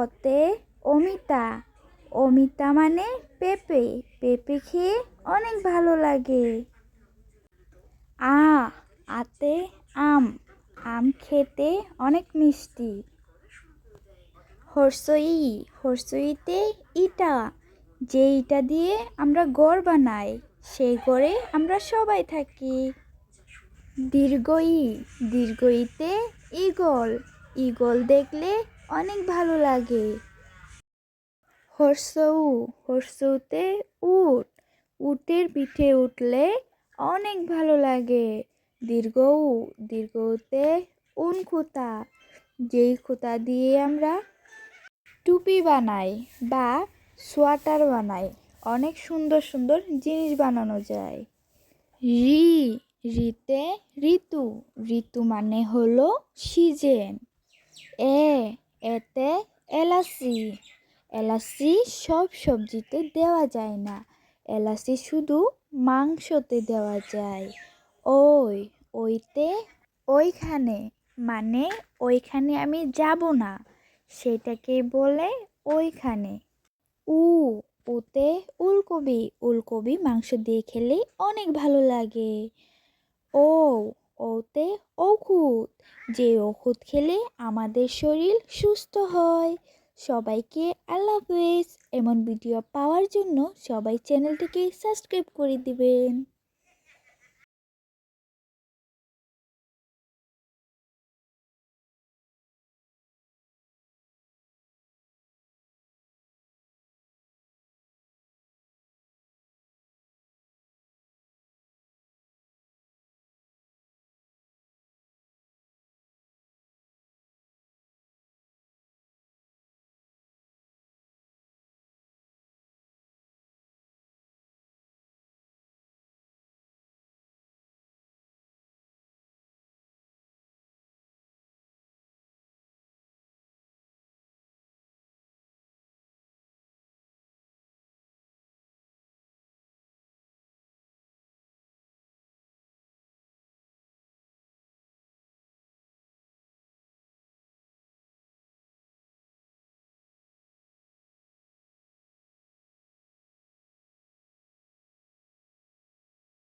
অতে অমিতা। অমিতা মানে পেঁপে। পেঁপে খেয়ে অনেক ভালো লাগে। আ, আতে আম। আম খেতে অনেক মিষ্টি। হর্ষই, হর্ষইতে ইটা। যে ইটা দিয়ে আমরা গড় বানাই সেই গড়ে আমরা সবাই থাকি। দীর্ঘই, দীর্ঘইতে ঈগল। ঈগল দেখলে অনেক ভালো লাগে। হর্ষ হর্ষউ হর্ষউতে উট। উটের পিঠে উঠলে অনেক ভালো লাগে। দীর্ঘ দীর্ঘউ দীর্ঘউতে উন খুঁতা। যেই খুঁতা দিয়ে আমরা টুপি বানাই বা সোয়াটার বানাই, অনেক সুন্দর সুন্দর জিনিস বানানো যায়। রি, রিতে ঋতু। ঋতু মানে হলো সিজন। এ এতে এলাচি। এলাচি সব সবজিতে দেওয়া যায় না। এলাচি শুধু মাংসতে দেওয়া যায়। ওই, ওইতে, ওইখানে। মানে ওইখানে আমি যাব না। সেটাকে বলে ওইখানে। উ, উতে উলকবি। উলকবি মাংস দিয়ে খেলে অনেক ভালো লাগে। ও ওতে ওষুধ যে ওষুধ খেলে আমাদের শরীর সুস্থ হয়। সবাইকে আল্লাহ হাফেজ। এমন ভিডিও পাওয়ার জন্য সবাই চ্যানেলটিকে সাবস্ক্রাইব করে দিবেন।